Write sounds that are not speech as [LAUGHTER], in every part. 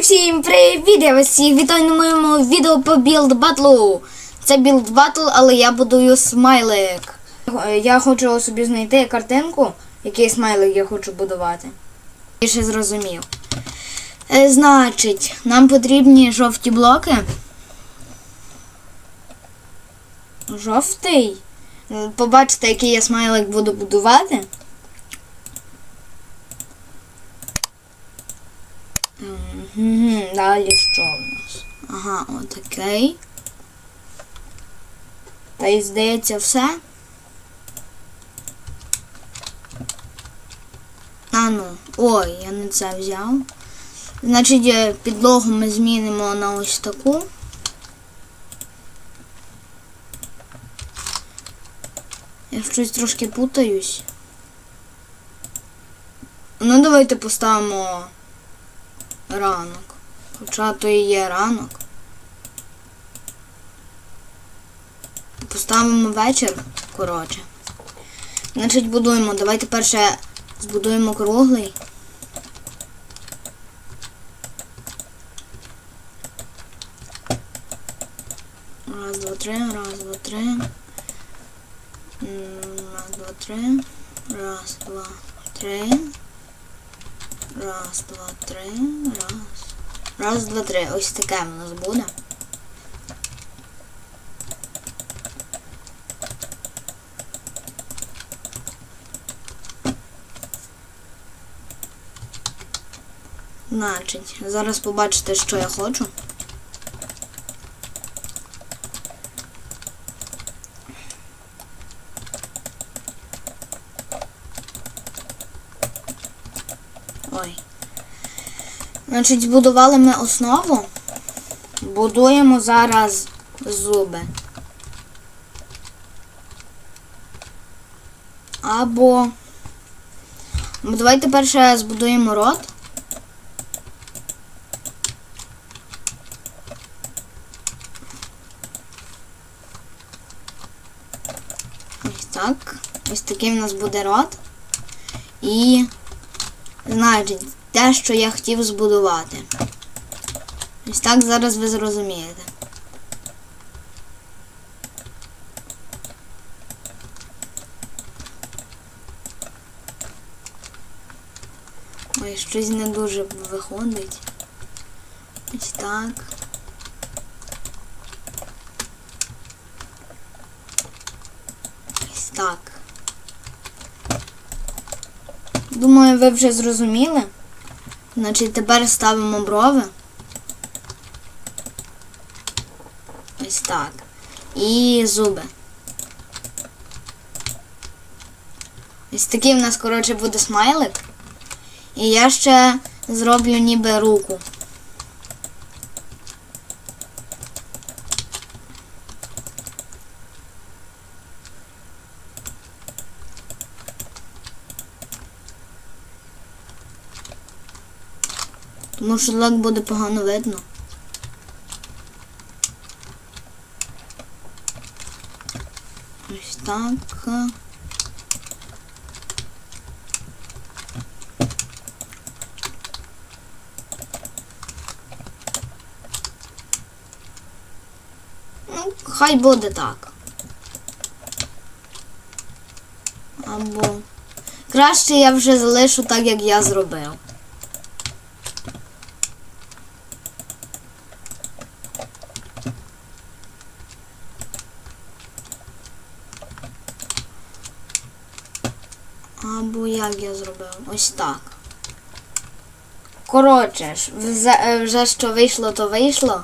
всім привіт! Я вас вітаю на моєму відео по білд батлу. Це білд батл, але я будую смайлик. Я хочу собі знайти картинку, який смайлик я хочу будувати. Я ще зрозумів. Е, Значить, нам потрібні жовті блоки. Жовтий. Е, Побачите, який я смайлик буду будувати. Далі що в нас? Ага, отакий. Та й здається все. А ну, ой, я не це взяв. Значить, е, підлогу ми змінимо на ось таку. Я щось трошки путаюсь. Ну, давайте поставимо ранок. Хоча то і є ранок. Поставимо вечір, коротше. Значить, будуємо. Давайте перше збудуємо круглий. Раз, два, три, раз, два, три. Раз, два, три. Раз, два, три. Раз, два, три. Раз. Раз, два, три. Ось таке в нас буде. Значить, зараз побачите, що я хочу. Ой. Значить, збудували ми основу. Будуємо зараз зуби. Або. Давайте перше збудуємо рот. Ось так. Ось такий в нас буде рот. І Значить, те, що я хотів збудувати. Ось так зараз ви зрозумієте. Ой, щось не дуже виходить. Ось так. Ось так. Думаю, ви вже зрозуміли. Значить, тепер ставимо брови. Ось так. І зуби. Ось такий в нас, коротше, буде смайлик. І я ще зроблю ніби руку. Тому що лак буде погано видно. Ось так. Ну, хай буде так. Або краще я вже залишу так, як я зробив. Або як я зробив? Ось так. Коротше, вже що вийшло, то вийшло.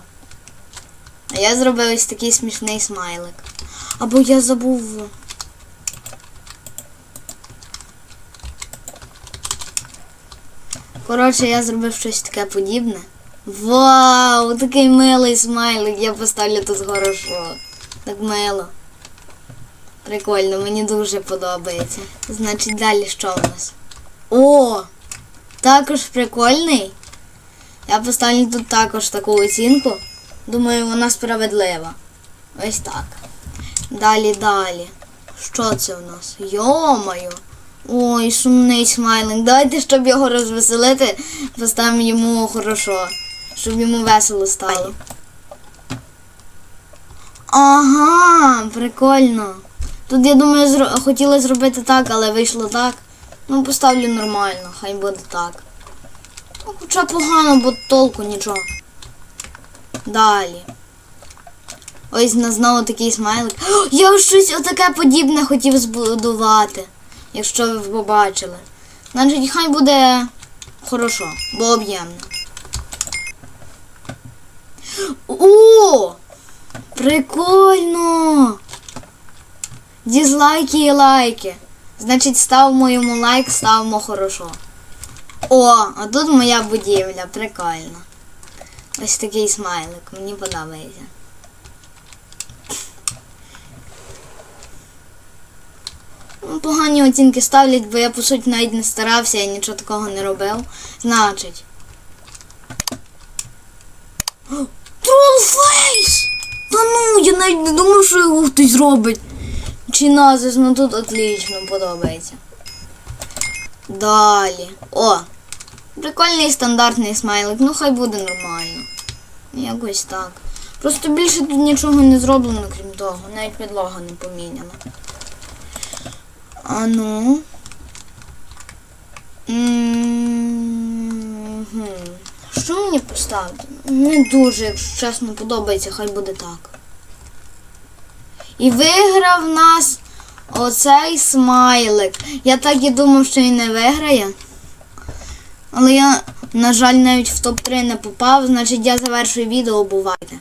А я зробив ось такий смішний смайлик. Або я забув. Коротше, я зробив щось таке подібне. Вау, такий милий смайлик, я поставлю тут хорошо. Так мило. Прикольно, мені дуже подобається. Значить, далі що в нас? О! Також прикольний. Я поставлю тут також таку оцінку. Думаю, вона справедлива. Ось так. Далі, далі. Що це в нас? Йомаю. Ой, сумний смайлик. Давайте, щоб його розвеселити, поставимо йому хорошо. Щоб йому весело стало. Ага, прикольно. Тут я думаю, зро... хотіла зробити так, але вийшло так. Ну, поставлю нормально, хай буде так. Ну, хоча погано, бо толку нічого. Далі. Ось на знову такий смайлик. О, [GASPS] Я щось отаке подібне хотів збудувати, якщо ви побачили. Значить, хай буде хорошо, бо об'ємно. [GASPS] О! Прикольно! Дізлайки і лайки. Значить, ставимо йому лайк, ставимо хорошо. О, а тут моя будівля, прикольно. Ось такий смайлик, мені подобається. Ну, Погані оцінки ставлять, бо я по суті навіть не старався, я нічого такого не робив. Значить. Тролфейс! Та ну, я навіть не думав, що його хтось зробить. Чи назис, ну тут отлично подобається. Далі. О! Прикольний стандартний смайлик, ну хай буде нормально. Якось так. Просто більше тут нічого не зроблено, крім того. Навіть підлога не поміняна. А ну. Що мені поставити? Не дуже, якщо чесно, подобається, хай буде так. І виграв нас оцей смайлик. Я так і думав, що він не виграє. Але я, на жаль, навіть в топ-3 не попав, значить я завершую відео, бувайте.